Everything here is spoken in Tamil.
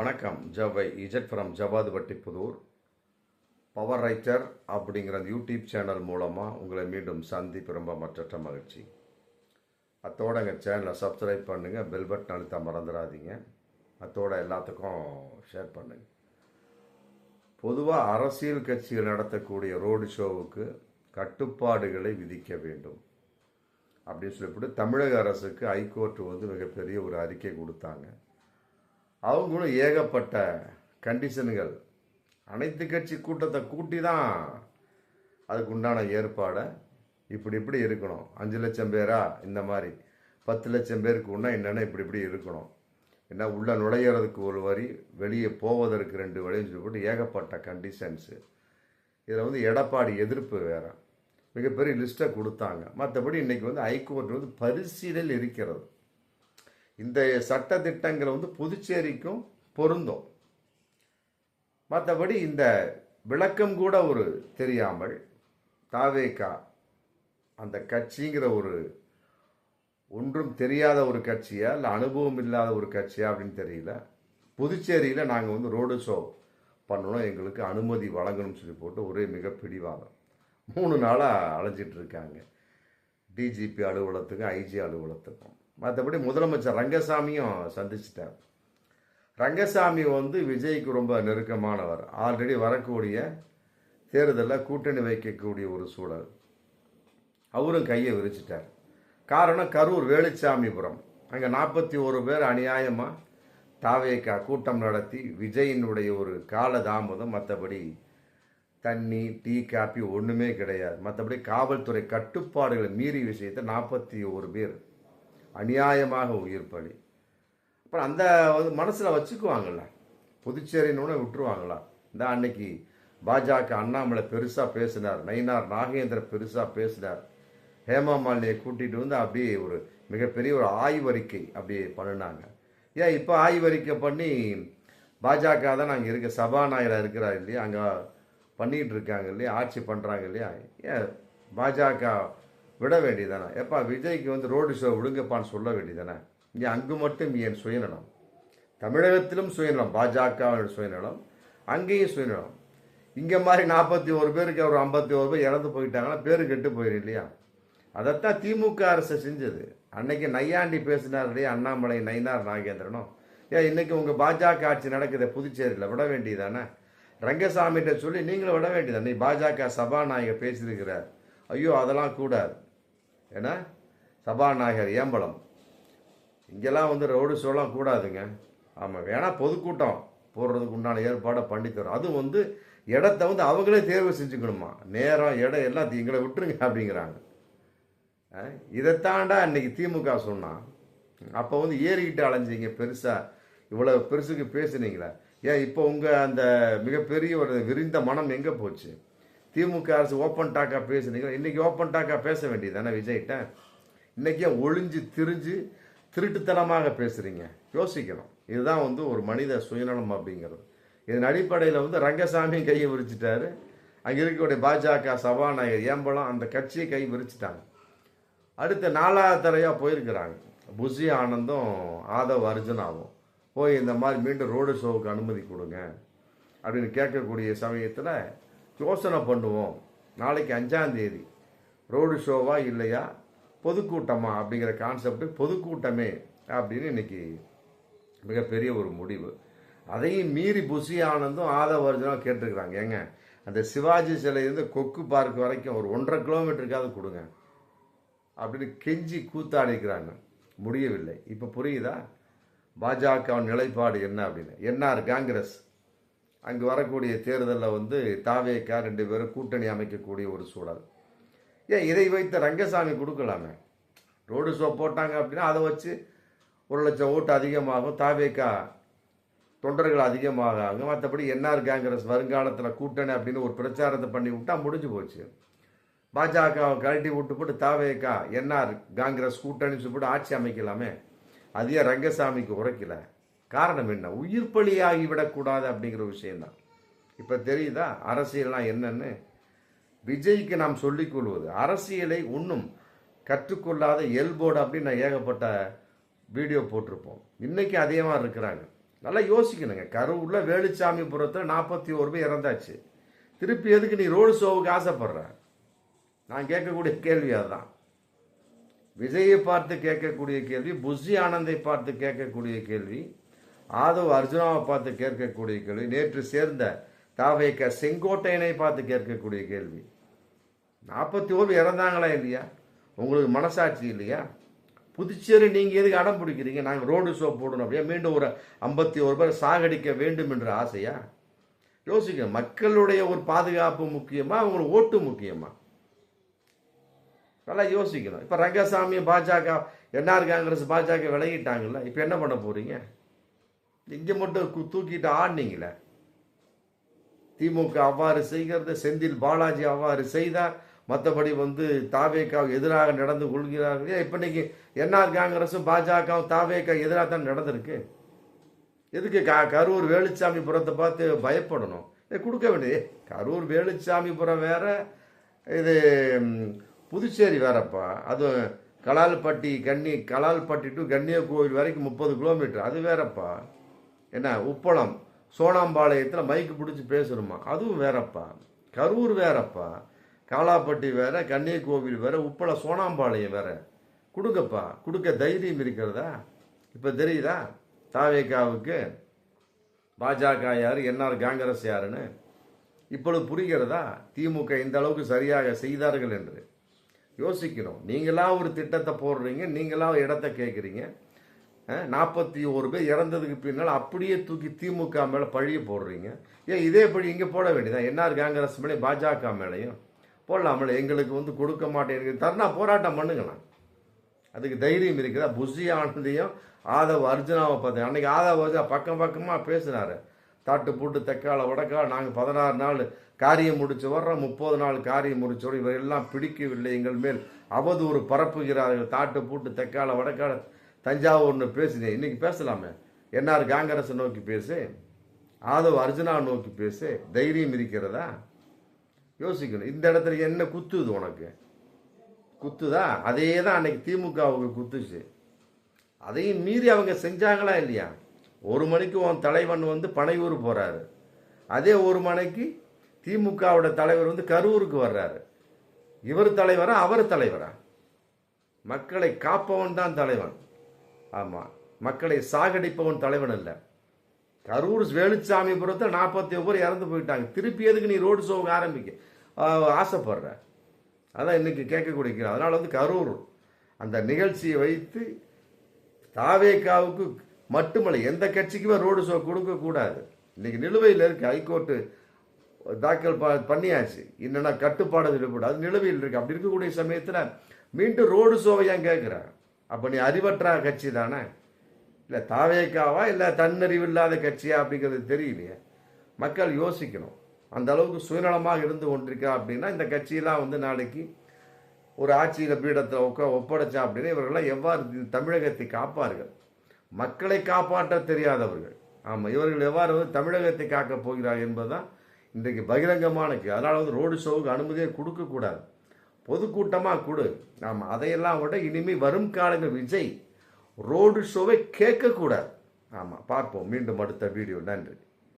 வணக்கம். ஜவை Z from Javadhupatti Pudur power writer அப்படிங்கிற அந்த யூடியூப் சேனல் மூலமாக உங்களை மீண்டும் சந்திப்பு ரொம்ப மற்ற மகிழ்ச்சி. அத்தோட எங்கள் சேனலை சப்ஸ்கிரைப் பண்ணுங்கள் பெல் பட்டன் அழுத்த மறந்துடாதீங்க. அத்தோட எல்லாத்துக்கும் ஷேர் பண்ணுங்கள் பொதுவாக அரசியல் கட்சிகள் நடத்தக்கூடிய ரோடு ஷோவுக்கு கட்டுப்பாடுகளை விதிக்க வேண்டும். அப்படின்னு சொல்லிவிட்டு தமிழக அரசுக்கு ஹைகோர்ட் வந்து மிகப்பெரிய ஒரு அறிக்கை கொடுத்தாங்க. அவங்களும் ஏகப்பட்ட கண்டிஷனுகள் அனைத்து கட்சி கூட்டத்தை கூட்டி தான் அதுக்கு உண்டான ஏற்பாடை இப்படி இப்படி இருக்கணும். அஞ்சு லட்சம் பேரா? இந்த மாதிரி. பத்து லட்சம் பேருக்கு உண்டா என்னென்ன இப்படி இப்படி இருக்கணும்? என்ன உள்ள நுழையிறதுக்கு ஒரு வரி வெளியே போவதற்கு ரெண்டு வழின்னு சொல்லிட்டு ஏகப்பட்ட கண்டிஷன்ஸு இதில் வந்து எடப்பாடி எதிர்ப்பு வேற. மிகப்பெரிய லிஸ்ட்டை கொடுத்தாங்க. மற்றபடி இன்றைக்கி வந்து ஹைகோர்ட் வந்து பரிசீலனையில் இருக்கிறது. இந்த சட்ட திட்டங்கள் வந்து புதுச்சேரிக்கும் பொருந்தும். மற்றபடி இந்த விளக்கம் கூட ஒரு தெரியாமல் தாவேகா அந்த கட்சிங்கிற ஒரு ஒன்றும் தெரியாத ஒரு கட்சியா இல்லை அனுபவம் இல்லாத ஒரு கட்சியா அப்படின்னு தெரியல. புதுச்சேரியில் நாங்கள் வந்து ரோடு ஷோ பண்ணணும் எங்களுக்கு அனுமதி வழங்கணும்னு சொல்லி போட்டு ஒரே மிக பிடிவாதம். மூணு நாளாக அலைஞ்சிட்டு இருக்காங்க. டிஜிபி அலுவலகத்துக்கும் ஐஜி அலுவலகத்துக்கும். மற்றபடி முதலமைச்சர் ரங்கசாமியும் சந்திச்சிட்டார். ரங்கசாமி வந்து விஜய்க்கு ரொம்ப நெருக்கமானவர். ஆல்ரெடி வரக்கூடிய தேர்தலில் கூட்டணி வைக்கக்கூடிய ஒரு சூழல். அவரும் கையை விரிச்சிட்டார். காரணம் கரூர் வேலுச்சாமிபுரம். அங்கே நாற்பத்தி ஒரு பேர் அநியாயமாக தாவேக்கா கூட்டம் நடத்தி விஜயினுடைய ஒரு கால தாமதம் மற்றபடி தண்ணி டீ காப்பி ஒன்றுமே கிடையாது. மற்றபடி காவல்துறை கட்டுப்பாடுகளை மீறி விஷயத்தை நாற்பத்தி ஒரு பேர் அநியாயமாக உயிர் பலி. அப்புறம் அந்த வந்து மனசில் வச்சுக்குவாங்கள்ல. புதுச்சேரின்னு விட்டுருவாங்களா? இந்த அன்னைக்கு பாஜக அண்ணாமலை பெருசாக பேசினார். நயினார் நாகேந்திர பெருசாக பேசினார். ஹேமா மாலினியை கூட்டிகிட்டு வந்து அப்படியே ஒரு மிகப்பெரிய ஒரு ஆய்வறிக்கை அப்படியே பண்ணினாங்க. ஏன் இப்போ ஆய்வறிக்கை பண்ணி பாஜக தான் அங்கே இருக்க சபாநாயகராக இருக்கிறார் இல்லையா? அங்கே பண்ணிகிட்டு இருக்காங்க இல்லையா? ஆட்சி பண்ணுறாங்க இல்லையா? ஏன் பாஜக விட வேண்டியதானே எப்பா விஜய்க்கு வந்து ரோடு ஷோ விடுங்கப்பான்னு சொல்ல வேண்டியதானே இங்கே அங்கு மட்டும் என் சுயநலம்? தமிழகத்திலும் சுயநலம் பாஜக சுயநலம் அங்கேயும் சுயநலம். இங்கே மாதிரி நாற்பத்தி ஒரு பேருக்கு ஒரு ஐம்பத்தி ஒரு பேர் இறந்து போயிட்டாங்கன்னா பேரு கெட்டு போயிடும் இல்லையா? அதைத்தான் திமுக அரசு செஞ்சது. அன்னைக்கு நையாண்டி பேசினார் இல்லையா? அண்ணாமலை நயினார் நாகேந்திரனும் ஏன் இன்னைக்கு உங்கள் பாஜக ஆட்சி நடக்குது புதுச்சேரியில் விட வேண்டியதானே ரங்கசாமிகிட்ட சொல்லி நீங்களும் விட வேண்டியதானே நீ பாஜக சபாநாயகர் பேசியிருக்கிறார். ஐயோ அதெல்லாம் கூடாது. ஏன்னா சபாநாயகர் ஏம்பலம். இங்கெல்லாம் வந்து ரோடு ஷோலாம் கூடாதுங்க. ஆமாம் வேணா பொதுக்கூட்டம் போடுறதுக்கு உண்டான ஏற்பாடை பண்ணித்தரும் அது அதுவும் வந்து இடத்த வந்து அவங்களே தேர்வு செஞ்சுக்கணுமா? நேரம் இடம் எல்லாம் எங்களை விட்டுருங்க அப்படிங்கிறாங்க. இதைத்தாண்டா இன்னைக்கு திமுக சொன்னான் அப்போ வந்து ஏறிக்கிட்டு அலைஞ்சிங்க பெருசாக இவ்வளோ பெருசுக்கு பேசுனீங்களே. ஏன் இப்போ உங்கள் அந்த மிகப்பெரிய ஒரு விரிந்த மனம் எங்கே போச்சு? திமுக அரசு ஓப்பன் டாக்காக பேசுனீங்க. இன்றைக்கி ஓப்பன் டாக்கா பேச வேண்டியது தானே விஜய்கிட்ட? இன்றைக்கே ஒளிஞ்சு திரிஞ்சு திருட்டுத்தனமாக பேசுகிறீங்க யோசிக்கணும். இதுதான் வந்து ஒரு மனித சுயநலம் அப்படிங்கிறது. இதன் அடிப்படையில் வந்து ரங்கசாமி கையை விரிச்சிட்டாரு. அங்கே இருக்கக்கூடிய பாஜக சபாநாயகர் ஏம்பலம் அந்த கட்சியை கை விரிச்சிட்டாங்க. அடுத்த நாலாவது தரையாக போயிருக்கிறாங்க. புஷி ஆனந்தும் ஆதவ் அர்ஜுனாவும். போய் இந்த மாதிரி மீண்டும் ரோடு ஷோவுக்கு அனுமதி கொடுங்க அப்படின்னு கேட்கக்கூடிய சமயத்தில் யோசனை பண்ணுவோம். நாளைக்கு அஞ்சாந்தேதி ரோடு ஷோவா இல்லையா? பொதுக்கூட்டமா? அப்படிங்கிற கான்செப்ட் பொதுக்கூட்டமே அப்படின்னு இன்னைக்கு மிகப்பெரிய ஒரு முடிவு. அதையும் மீறி புஷி ஆனந்தும் ஆதவ அர்ஜுனும் கேட்டிருக்கிறாங்க. ஏங்க அந்த சிவாஜி சிலையிலேருந்து கொக்கு பார்க் வரைக்கும் ஒரு ஒன்றரை கிலோமீட்டருக்காவது கொடுங்க. அப்படின்னு கெஞ்சி கூத்தாடிக்கிறாங்க. முடியவில்லை. இப்போ புரியுதா? பாஜக நிலைப்பாடு என்ன அப்படின்னு? என்ஆர் காங்கிரஸ். அங்கு வரக்கூடிய தேர்தலில் வந்து தாவேக்கா ரெண்டு பேரும் கூட்டணி அமைக்கக்கூடிய ஒரு சூழல். ஏன் இதை வைத்த ரங்கசாமி கொடுக்கலாமே? ரோடு ஷோ போட்டாங்க அப்படின்னா அதை வச்சு ஒரு லட்சம் ஓட்டு அதிகமாகும் தாவேக்கா தொண்டர்கள் அதிகமாக ஆகும் மற்றபடி என்ஆர் காங்கிரஸ் வருங்காலத்தில் கூட்டணி அப்படின்னு ஒரு பிரச்சாரத்தை பண்ணி விட்டா முடிஞ்சு போச்சு. பாஜகவை கழட்டி விட்டு போட்டு தாவேக்கா என்ஆர் காங்கிரஸ் கூட்டணி சொல்லிட்டு ஆட்சி அமைக்கலாமே? அதையே ரங்கசாமிக்கு உரைக்கலை. காரணம் என்ன? உயிர் பலியாகி விடக்கூடாது அப்படிங்கிற விஷயம்தான். இப்போ தெரியுதா? அரசியல்லாம் என்னன்னு? விஜய்க்கு நாம் சொல்லிக்கொள்வது அரசியலை ஒன்றும் கற்றுக்கொள்ளாத எல்போர்டு அப்படின்னு நான் ஏகப்பட்ட வீடியோ போட்டிருப்போம். இன்னைக்கு அதே மாதிரி இருக்கிறாங்க. நல்லா யோசிக்கணுங்க. கரூரில் வேலுச்சாமிபுரத்தில் நாற்பத்தி ஒரு பேர் இறந்தாச்சு. திருப்பி எதுக்கு நீ ரோடு ஷோவுக்கு ஆசைப்படுற? நான் கேட்கக்கூடிய கேள்வி அதுதான். விஜயை பார்த்து கேட்கக்கூடிய கேள்வி புஷி ஆனந்தை பார்த்து கேட்கக்கூடிய கேள்வி ஆதவ் அர்ஜுனாவை பார்த்து கேட்கக்கூடிய கேள்வி. நேற்று சேர்ந்த தாவேக்க செங்கோட்டையனை பார்த்து கேட்கக்கூடிய கேள்வி. நாற்பத்தி ஓர் இறந்தாங்களா இல்லையா? உங்களுக்கு மனசாட்சி இல்லையா? புதுச்சேரி நீங்கள் எதுக்கு அடம் பிடிக்கிறீங்க? நாங்கள் ரோடு ஷோ போடணும் அப்படியே மீண்டும் ஒரு ஐம்பத்தி ஒரு பேர் சாகடிக்க வேண்டும் என்ற ஆசையா? யோசிக்க மக்களுடைய ஒரு பாதுகாப்பு முக்கியமாக அவங்களுக்கு ஓட்டு முக்கியமாக நல்லா யோசிக்கணும். இப்போ ரங்கசாமி பாஜக என்ஆர் காங்கிரஸ் பாஜக விலகிட்டாங்கல்ல இப்போ என்ன பண்ண போகிறீங்க இங்கே மட்டும் தூக்கிட்டு ஆடினீங்களே? திமுக அவ்வாறு செய்கிறது செந்தில் பாலாஜி அவ்வாறு செய்தார் மற்றபடி வந்து தாவேக்காவுக்கு எதிராக நடந்து கொள்கிறார்கள். இப்போ இன்னைக்கு என்ஆர் காங்கிரஸும் பாஜகவும் தாவேக்கா எதிராக தான் நடந்திருக்கு? எதுக்கு க கரூர் வேலுச்சாமிபுரத்தை பார்த்து பயப்படணும்? இதை கொடுக்க வேண்டியது. கரூர் வேலுச்சாமிபுரம் வேற இது புதுச்சேரி வேறப்பா. அதுவும் கலால்பட்டி கன்னி கலால்பட்டி டு கன்னியகோவில் வரைக்கும் முப்பது கிலோமீட்டர். அது வேறப்பா. என்ன உப்பளம் சோனாம்பாளையத்தில் மைக்கு பிடிச்சி பேசணுமா? அதுவும் வேறப்பா. கரூர் வேறப்பா. காலாப்பட்டி வேற கன்னியகோவில் வேற உப்பள சோனாம்பாளையம் வேற. கொடுக்கப்பா கொடுக்க தைரியம் இருக்கிறதா? இப்போ தெரியுதா? தாவேக்காவுக்கு பாஜக யார் என்ஆர் காங்கிரஸ் யாருன்னு? இப்பொழுது புரிகிறதா? திமுக இந்த அளவுக்கு சரியாக செய்தார்கள் என்று. யோசிக்கணும் நீங்களாக ஒரு திட்டத்தை போடுறீங்க நீங்களாக இடத்த கேட்குறீங்க நாற்பத்தி ஒரு பேர் இறந்ததுக்கு பின்னால் அப்படியே தூக்கி திமுக மேலே பழிய போடுறீங்க. ஏன் இதே படி இங்கே போட வேண்டியதான் என்ஆர் காங்கிரஸ் மேலே பாஜக மேலேயும்? போடலாமல எங்களுக்கு வந்து கொடுக்க மாட்டேன். தர்ணா போராட்டம் பண்ணுங்களேன். அதுக்கு தைரியம் இருக்குதா? புஷி ஆனந்தையும் ஆதவ் அர்ஜுனாவை பார்த்தேன். அன்னைக்கு ஆதவ் அர்ஜுனா பக்கம் பக்கமாக பேசினார். தாட்டு பூட்டு தெக்கால வடக்கால நாங்கள் பதினாறு நாள் காரியம் முடிச்சு வர்றோம். முப்பது நாள் காரியம் முடிச்சோம் இவரெல்லாம் பிடிக்கவில்லை. எங்கள் மேல் அவதூறு பரப்புகிறார்கள். தாட்டு பூட்டு தெக்கால வடக்கால தஞ்சாவூர்னு பேசினேன். இன்னைக்கு பேசலாமே. என்ஆர் காங்கிரஸை நோக்கி பேசு. ஆதவ் அர்ஜுனா நோக்கி பேசு. தைரியம் இருக்கிறதா? யோசிக்கணும். இந்த இடத்துல என்ன குத்துது உனக்கு? குத்துதா? அதே தான் அன்னைக்கு திமுகவுக்கு குத்துச்சு. அதையும் மீறி அவங்க செஞ்சாங்களா இல்லையா? ஒரு மணிக்கு உன் தலைவன் வந்து பனையூர் போகிறாரு அதே ஒரு மணிக்கு திமுகவோட தலைவர் வந்து கரூருக்கு வர்றாரு. இவர் தலைவரா? அவர் தலைவரா? மக்களை காப்பவன் தான் தலைவன். ஆமாம் மக்களை சாகடிப்பவன் தலைவன் இல்லை கரூர் வேலுச்சாமிபுரத்தில் நாற்பத்தி ஒவ்வொரு இறந்து போயிட்டாங்க. திருப்பி எதுக்கு நீ ரோடு ஷோவுக்கு ஆரம்பிக்க? ஆசைப்படுற. அதான் இன்னைக்கு கேட்கக்கூடிய அதனால் வந்து கரூர் அந்த நிகழ்ச்சியை வைத்து தாவேக்காவுக்கு மட்டுமல்ல எந்த கட்சிக்குமே ரோடு ஷோ கொடுக்கக்கூடாது இன்னைக்கு நிலுவையில் இருக்கு ஹைகோர்ட்டு தாக்கல் பண்ணியாச்சு. என்னென்னா கட்டுப்பாடு விடுபடும் நிலுவையில் இருக்கு. அப்படி இருக்கக்கூடிய சமயத்தில் மீண்டும் ரோடு ஷோவை ஏன் கேட்குறேன் அப்போ நீ அறிவற்ற கட்சி தானே? இல்லை தாவேக்காவா? இல்லை தன்னறிவு இல்லாத கட்சியா? அப்படிங்கிறது தெரியலையே. மக்கள் யோசிக்கணும். அந்த அளவுக்கு சுயநலமாக இருந்து கொண்டிருக்கா அப்படின்னா இந்த கட்சியெல்லாம் வந்து நாளைக்கு ஒரு ஆட்சியில் பீடத்தில் உட்கா ஒப்படைச்சா அப்படின்னா இவர்கள்லாம் எவ்வாறு தமிழகத்தை காப்பார்கள் மக்களை காப்பாற்ற தெரியாதவர்கள். ஆமாம் இவர்கள் எவ்வாறு வந்து தமிழகத்தை காக்கப் போகிறார்கள் என்பதுதான் இன்றைக்கு பகிரங்கமான அதனால் வந்து ரோடு ஷோவுக்கு அனுமதியை கொடுக்கக்கூடாது பொதுக்கூட்டமாக கொடு. நாம் அதையெல்லாம் விட இனிமேல் வரும் காலங்கள் விஜய் ரோடு ஷோவை கேட்கக்கூடாது. ஆமாம் பார்ப்போம். மீண்டும் அடுத்த வீடியோ. நன்றி.